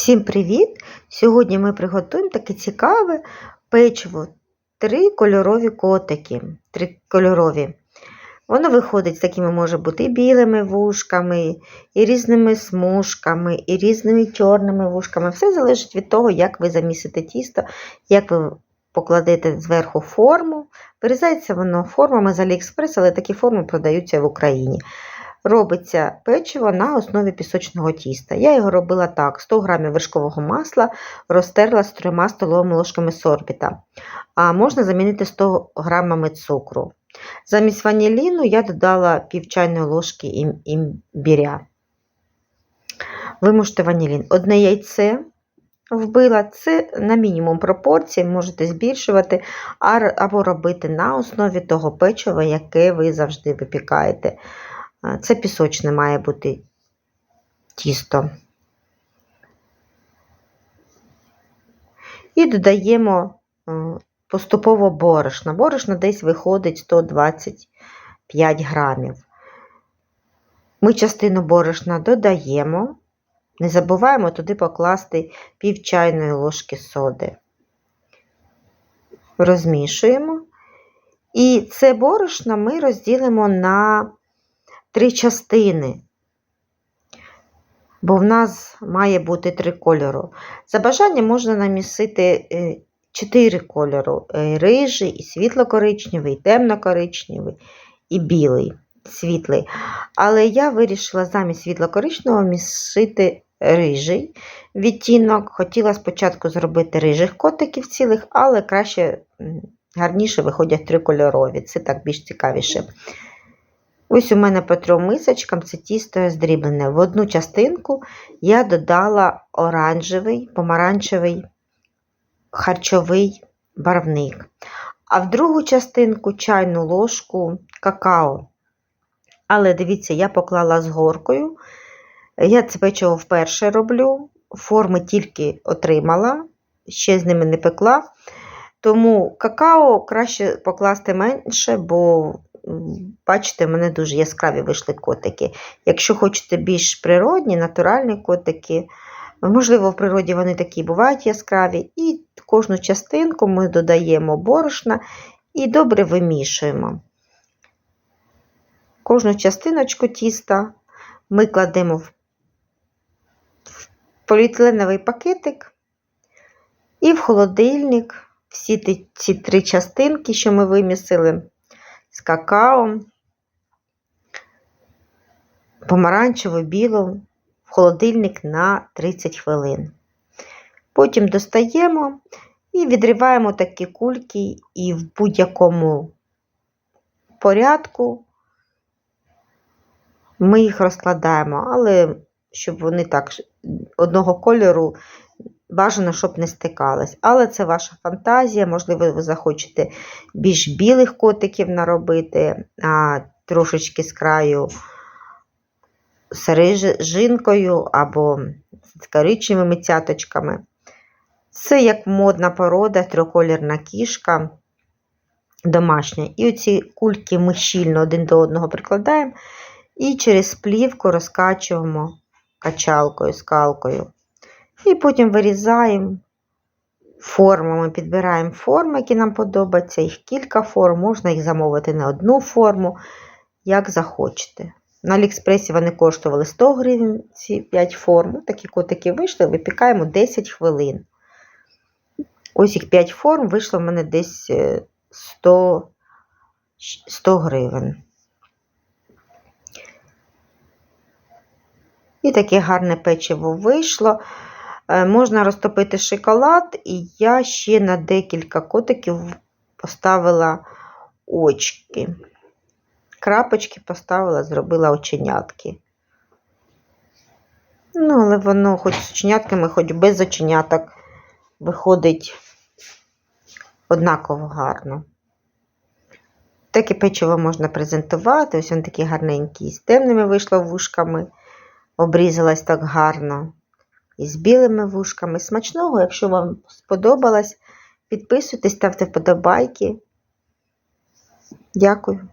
Всім привіт! Сьогодні ми приготуємо таке цікаве печиво. Три кольорові котики. Три кольорові. Воно виходить з такими може бути і білими вушками, і різними смужками, і різними чорними вушками. Все залежить від того, як ви замісите тісто, як ви покладете зверху форму. Вирізається воно формами з Aliexpress, але такі форми продаються в Україні робиться печиво на основі пісочного тіста. Я його робила так: 100 г вершкового масла розтерла з 3 столовими ложками сорбіта. А можна замінити 100 г цукру. Замість ваніліну я додала пів чайної ложки імбіря. Ви можете ванілін. Одне яйце вбила, це на мінімум пропорції, можете збільшувати, або робити на основі того печива, яке ви завжди випікаєте. Це пісочне має бути тісто. І додаємо поступово борошно. Борошно десь виходить 125 грамів. Ми частину борошна додаємо, не забуваємо туди покласти пів чайної ложки соди. Розмішуємо. І це борошно ми розділимо на три частини, бо в нас має бути три кольору. За бажанням можна намісити е, чотири кольору: е, рижий, і світло-коричневий, і темно-коричневий і білий, світлий. Але я вирішила замість світло-коричневого місити рижий відтінок. Хотіла спочатку зробити рижих котиків цілих, але краще гарніше виходять трикольорові. Це так більш цікавіше. Ось у мене по трьом мисочкам це тісто здріблене. В одну частинку я додала оранжевий, помаранчевий харчовий барвник, а в другу частинку чайну ложку какао. Але дивіться, я поклала з горкою. Я це печиво вперше роблю, форми тільки отримала, ще з ними не пекла. Тому какао краще покласти менше, бо Бачите, в мене дуже яскраві вийшли котики. Якщо хочете більш природні, натуральні котики, можливо, в природі вони такі бувають яскраві. І кожну частинку ми додаємо борошна і добре вимішуємо. Кожну частиночку тіста ми кладемо в поліетиленовий пакетик і в холодильник всі ці три частинки, що ми вимісили з какао, помаранчево білу в холодильник на 30 хвилин. Потім достаємо і відриваємо такі кульки, і в будь-якому порядку ми їх розкладаємо, але щоб вони так одного кольору Бажано, щоб не стикалось. Але це ваша фантазія, можливо, ви захочете більш білих котиків наробити, а трошечки з краю сережинкою або з коричневими цяточками. Це як модна порода, триколірна кішка домашня. І оці кульки ми щільно один до одного прикладаємо і через плівку розкачуємо качалкою, скалкою. І потім вирізаємо формами, підбираємо форми, які нам подобаються. Їх кілька форм, можна їх замовити на одну форму, як захочете. На Аліекспресі вони коштували 100 гривень ці 5 форм. Такі котики вийшли, випікаємо 10 хвилин. Ось їх 5 форм вийшло в мене десь 100 е, 100 гривень. І таке гарне печиво вийшло. Е, можна розтопити шоколад, і я ще на декілька котиків поставила очки. Крапочки поставила, зробила оченятки. Ну, але воно хоч з оченятками, хоч без оченяток виходить однаково гарно. Таке печиво можна презентувати. Ось він такий гарненький, з темними вийшло вушками, обрізалась так гарно із білими вушками. Смачного, якщо вам сподобалось, підписуйтесь, ставте вподобайки. Дякую.